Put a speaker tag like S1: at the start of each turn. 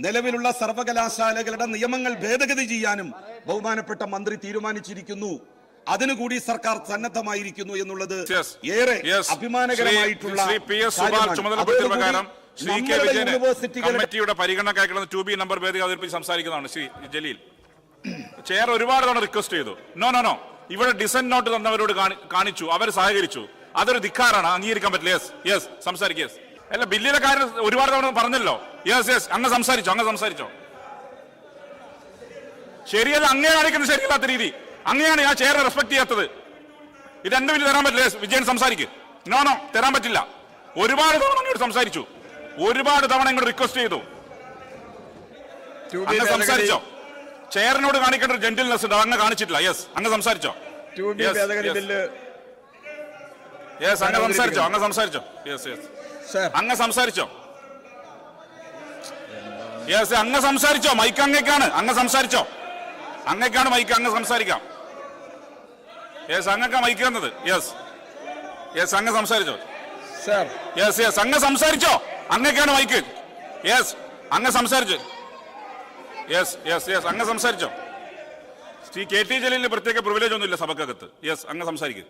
S1: നിലവിലുള്ള സർവകലാശാലകളുടെ നിയമങ്ങൾ ഭേദഗതി ചെയ്യാനും ബഹുമാനപ്പെട്ട മന്ത്രി തീരുമാനിച്ചിരിക്കുന്നു. അതിനുകൂടി സർക്കാർ സന്നദ്ധമായിരിക്കുന്നു എന്നുള്ളത് ഏറെ അഭിമാനകരമായിട്ടുള്ള
S2: ശ്രീ പി എസ് സുബാൽ
S1: കാര്യമാണ്.
S2: ചുമതലപ്പെടുത്തിയ
S1: അതോടുകൂടി
S2: ശ്രീ കെ
S1: നമ്മളുടെ
S2: വിജയന്
S1: യൂണിവേഴ്സിറ്റികളുടെ
S2: കമ്മിറ്റിയുടെ ടു ബി നമ്പർ ഭേദഗതി അവതരിപ്പിച്ച് സംസാരിക്കുന്നതാണ് ശ്രീ ജലീൽ. ചെയർ ഒരുപാട് തവണ റിക്വസ്റ്റ് ചെയ്തു. നോ നോ നോ ഇവിടെ ഡിസൻ നോട്ട് തന്നവരോട് കാണി- കാണിച്ചു. അവർ സഹകരിച്ചു. അതൊരു ധിക്കാരാണ്. അംഗീകരിക്കാൻ പറ്റില്ല. യെസ് യെസ് സംസാരിക്കുക യെസ് അല്ല ബില്ലിലെ കാര്യം ഒരുപാട് തവണ പറഞ്ഞല്ലോ. യെസ് യെസ് അങ്ങ് സംസാരിച്ചോ അങ്ങ് സംസാരിച്ചോ. ശരിയല്ല അങ്ങേ കാണിക്കുന്നത് ശരിയല്ലാത്ത രീതി. അങ്ങനെയാണ് ഞാൻ ചെയറിനെ റെസ്പെക്ട് ചെയ്യാത്തത്. ഇത് എന്റെ ബില്ല് തരാൻ പറ്റില്ല വിജയൻ സംസാരിക്ക്. നോ നോ തരാൻ പറ്റില്ല. ഒരുപാട് തവണ അങ്ങോട്ട് സംസാരിച്ചു. ഒരുപാട് തവണ ഇങ്ങോട്ട് റിക്വസ്റ്റ് ചെയ്തു. അങ്ങ് സംസാരിച്ചോ. ചെയറിനോട് കാണിക്കേണ്ട ഒരു ജെന്റിൽനെസ് ഉണ്ട്? അങ്ങ് കാണിച്ചിട്ടില്ല. യെസ് അങ്ങ് സംസാരിച്ചോ.
S3: ബില്ല്
S2: യെസ് അങ്ങ് സംസാരിച്ചോ അങ്ങ് സംസാരിച്ചോ. യെസ് യെസ് അങ്ങ് സംസാരിച്ചോ. യെസ് അങ്ങ് സംസാരിച്ചോ മൈക്ക് അങ്ങേക്കാണ് അങ്ങ് സംസാരിച്ചോ. അങ്ങേക്കാണ് മൈക്ക് അങ്ങ് സംസാരിക്കാം. യെസ് അങ്ങക്ക മൈക്ക് തന്നത് യെസ് യെസ് അങ്ങ് സംസാരിച്ചോ. യെസ് യെസ് അങ്ങ് സംസാരിച്ചോ അങ്ങേക്കാണ് മൈക്ക് യെസ് അങ്ങ് സംസാരിച്ചു. യെസ് യെസ് യെസ് അങ്ങ് സംസാരിച്ചോ. ശ്രീ കെ ടി ജലീലിന് പ്രത്യേക പ്രിവിലേജ് ഒന്നുമില്ല സഭക്കകത്ത്. യെസ് അങ്ങ് സംസാരിക്കും.